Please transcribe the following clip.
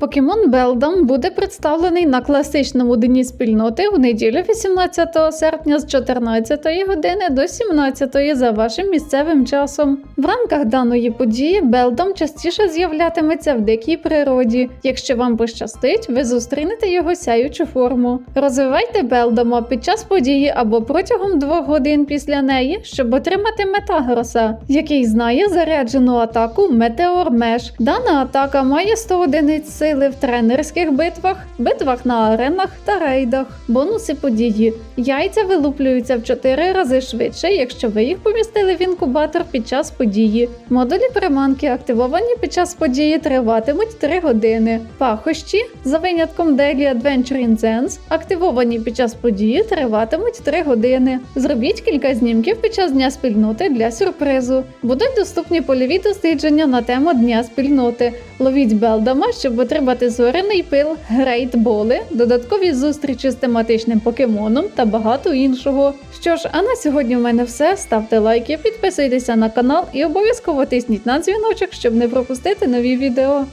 Покемон Белдом буде представлений на класичному дні спільноти в неділю 18 серпня з 14 години до 17 за вашим місцевим часом. В рамках даної події Белдом частіше з'являтиметься в дикій природі. Якщо вам пощастить, ви зустрінете його сяючу форму. Розвивайте Белдома під час події або протягом двох годин після неї, щоб отримати Метагроса, який знає заряджену атаку Метеор Меш. Дана атака має 100 одиниць в тренерських битвах, битвах на аренах та рейдах. Бонуси події. Яйця вилуплюються в 4 рази швидше, якщо ви їх помістили в інкубатор під час події. Модулі приманки, активовані під час події, триватимуть 3 години. Пахощі, за винятком Daily Adventure in Zen's, активовані під час події, триватимуть 3 години. Зробіть кілька знімків під час дня спільноти для сюрпризу. Будуть доступні польові дослідження на тему Дня спільноти. Ловіть Белдама, щоб отримати зоряний пил, грейтболи, додаткові зустрічі з тематичним покемоном та багато іншого. Що ж, а на сьогодні в мене все. Ставте лайки, підписуйтеся на канал і обов'язково тисніть на дзвіночок, щоб не пропустити нові відео.